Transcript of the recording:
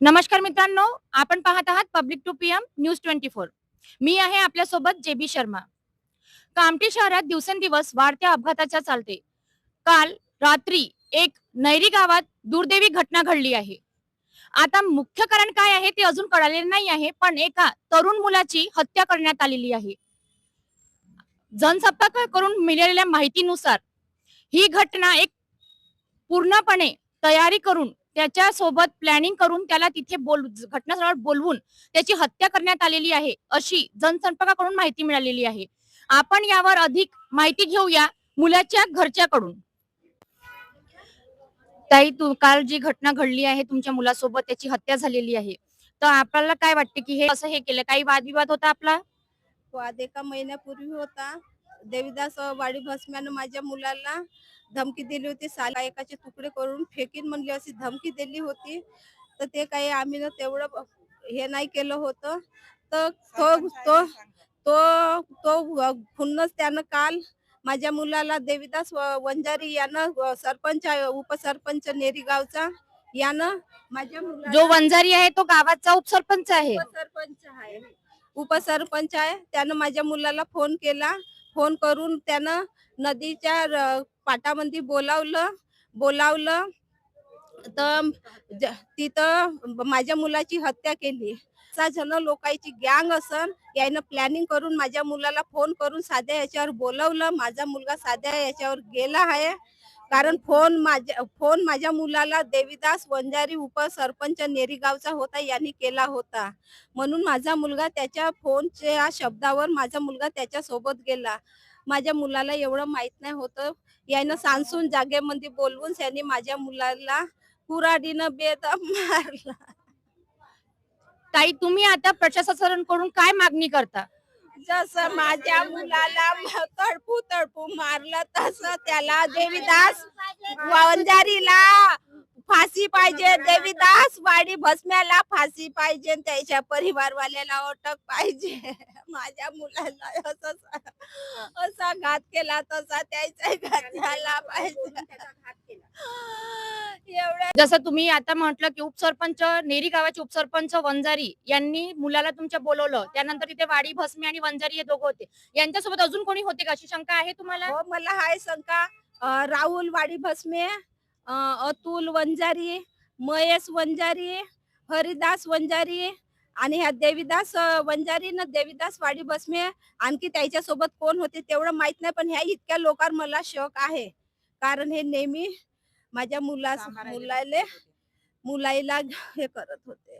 नमस्कार मित्रांनो आपण पाहत आहात public two P M news twenty four. मी आहे आपल्यासोबत जे बी शर्मा. कामठी शहरात दिवसेंदिवस वाढत्या अपघाताच्या चालते. काल रात्री एक नैरी गावात दुर्दैवी घटना घडली आहे. आता मुख्य कारण काय आहे ते अजून कळालेले नाही आहे पण एका तरुण मुलाची हत्या करण्यात आलेली आहे. जनसंपर्क करून मिळालेल्या माहितीनुसार ही घटना एक पूर्णपणे तयारी करून त्याच्यासोबत प्लॅनिंग करून त्याला तिथे बोल घटनास्थळावर बोलवून त्याची हत्या करण्यात आलेली आहे अशी जनसंपर्काकडून माहिती मिळालेली आहे. आपण यावर अधिक माहिती घेऊया मुलाच्या घरच्याकडून. ताई तू काल जी घटना घडली आहे तुमच्या मुलासोबत त्याची हत्या झालेली आहे. तर आपल्याला काय वाटते की हे असं हे केलं? काही वादविवाद होता आपला? वाद एका महिन्यापूर्वी होता. देवीदास वाडी भस्म्यानं माझ्या मुलाला धमकी दिली होती. साला एकाचे तुकडे करून फेकीन म्हणली अशी धमकी दिली होती. तर ते काही आम्ही ना तेवढं हे नाही केलं होतं. तर तो तो तो तो खुन्नच त्यानं काल माझ्या मुलाला देवीदास वंजारी यानं सरपंच आहे, उपसरपंच नेरी गावचा यानं माझ्या जो वंजारी आहे तो गावाचा उपसरपंच आहे. उपसरपंच आहे. उपसरपंच आहे. त्यानं माझ्या मुलाला फोन केला. फोन करून त्यानं नदीच्या पाटामध्ये बोलावलं बोलावलं. तर तिथं माझ्या मुलाची हत्या केली. सहा जण लोकांची गँग असन यानं प्लॅनिंग करून माझ्या मुलाला फोन करून साध्या याच्यावर बोलवलं. माझा मुलगा साध्या याच्यावर गेला आहे. कारण फोन माझ्या फोन माझ्या मुलाला देवीदास वंजारी उपसरपंच नेरीगावचा होता यांनी केला होता. म्हणून माझा मुलगा त्याच्या फोनच्या शब्दावर माझा मुलगा त्याच्या सोबत गेला. माझ्या मुलाला एवढं माहीत नाही होतं. यानं सांसून जागेमध्ये बोलवून त्यांनी माझ्या मुलाला कुराडीनं बेदम मारला. ताई तुम्ही आता प्रशासनाकडून काय मागणी करता? जसं माझ्या मुलाला तडपू तडपू मारलं तसं त्याला देवीदास वंजारीला फाशी पाहिजे देवीदास वाडी भस्म्याला फाशी पाहिजे त्याच्या परिवारवाल्याला अटक पाहिजे. माझ्या मुलाला असं असा घात केला तसा त्याचा घात झाला पाहिजे. एवढ्या जसं तुम्ही आता म्हटलं की उपसरपंच नेरी गावाचे उपसरपंच वंजारी यांनी मुलाला तुमच्या बोलवलं. त्यानंतर तिथे वाडी भस्मी आणि वंजारी हे दोघं होते. यांच्यासोबत अजून कोणी होते का? अशी शंका आहे तुम्हाला? हो मला हाय शंका. राहुल वाडी भस्मे अतुल वंजारी महेश वंजारी हरिदास वंजारी आणि ह्या देवीदास वंजारी न देवीदास वाडी भस्मे आणखी त्याच्या सोबत कोण होते तेवढं माहीत नाही पण ह्या इतक्या लोकांवर मला शक आहे. कारण हे नेहमी माझ्या मुला मुलाले मुलाईला हे करत होते.